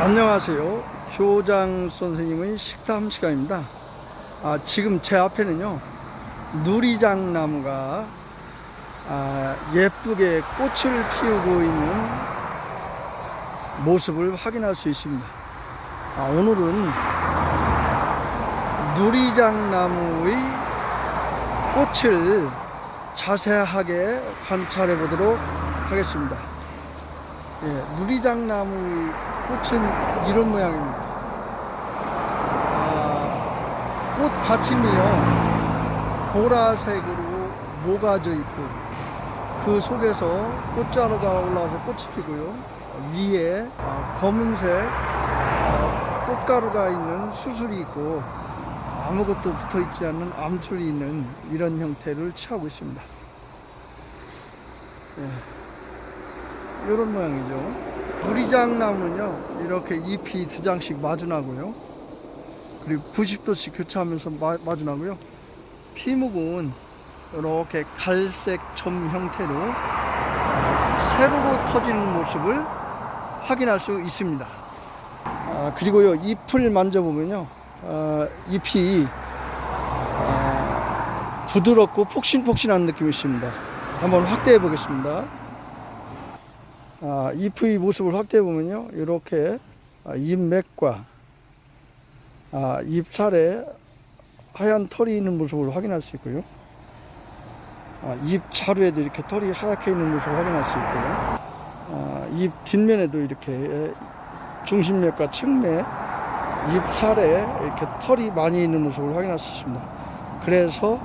안녕하세요. 교장 선생님의 식탐 시간입니다. 아, 지금 제 앞에는요, 누리장 나무가 아, 예쁘게 꽃을 피우고 있는 모습을 확인할 수 있습니다. 아, 오늘은 누리장 나무의 꽃을 자세하게 관찰해 보도록 하겠습니다. 예, 누리장 나무의 꽃은 이런 모양입니다. 아, 꽃 받침이요 보라색으로 모가져 있고 그 속에서 꽃자루가 올라와서 꽃이 피고요 위에 아, 검은색 아, 꽃가루가 있는 수술이 있고 아무것도 붙어 있지 않는 암술이 있는 이런 형태를 취하고 있습니다. 이런 모양이죠. 누리장 나무는요, 이렇게 잎이 두 장씩 마주나고요. 그리고 90도씩 교차하면서 마, 마주나고요. 피묵은 이렇게 갈색 점 형태로 세로로 터지는 모습을 확인할 수 있습니다. 아, 그리고요, 잎을 만져보면요, 아, 잎이 아, 부드럽고 폭신폭신한 느낌이 있습니다. 한번 확대해 보겠습니다. 아, 잎의 모습을 확대해 보면요, 이렇게 아, 잎맥과 아, 잎살에 하얀 털이 있는 모습을 확인할 수 있고요. 아, 잎 자루에도 이렇게 털이 하얗게 있는 모습을 확인할 수 있고요. 아, 잎 뒷면에도 이렇게 중심맥과 측맥, 잎살에 이렇게 털이 많이 있는 모습을 확인할 수 있습니다. 그래서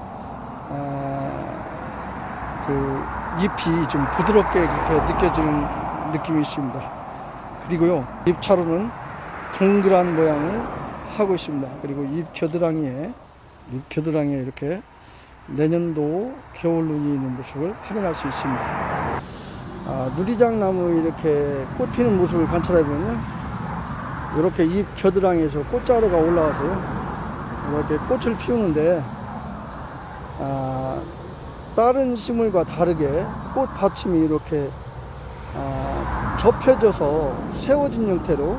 아, 그 잎이 좀 부드럽게 그렇게 느껴지는 느낌이 있습니다. 그리고요, 잎차로는 동그란 모양을 하고 있습니다. 그리고 잎 겨드랑이에, 잎 겨드랑이에 이렇게 내년도 겨울 눈이 있는 모습을 확인할 수 있습니다. 아, 누리장 나무 이렇게 꽃 피는 모습을 관찰해 보면요. 이렇게 잎 겨드랑이에서 꽃자루가 올라와서요. 이렇게 꽃을 피우는데, 아, 다른 식물과 다르게 꽃 받침이 이렇게 아, 접혀져서 세워진 형태로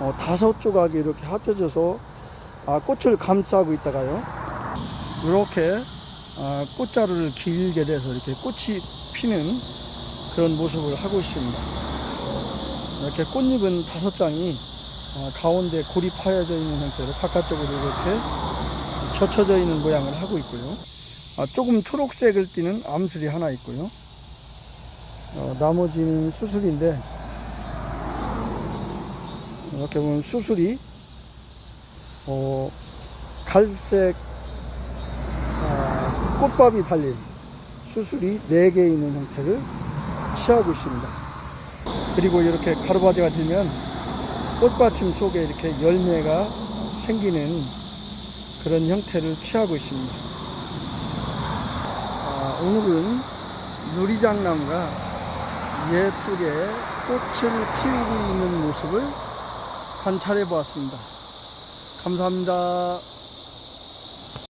어, 다섯 조각이 이렇게 합쳐져서 아, 꽃을 감싸고 있다가요. 이렇게 아, 꽃자루를 길게 내서 이렇게 꽃이 피는 그런 모습을 하고 있습니다. 이렇게 꽃잎은 다섯 장이 아, 가운데 골이 파여져 있는 형태로 바깥쪽으로 이렇게 젖혀져 있는 모양을 하고 있고요. 아, 조금 초록색을 띠는 암술이 하나 있고요. 어, 나머지는 수술인데 이렇게 보면 수술이 어, 갈색 아, 꽃밥이 달린 수술이 4개 있는 형태를 취하고 있습니다. 그리고 이렇게 가루바지가 들면 꽃받침 속에 이렇게 열매가 생기는 그런 형태를 취하고 있습니다. 아, 오늘은 누리장 나무가 예쁘게 꽃을 피우고 있는 모습을 관찰해 보았습니다. 감사합니다.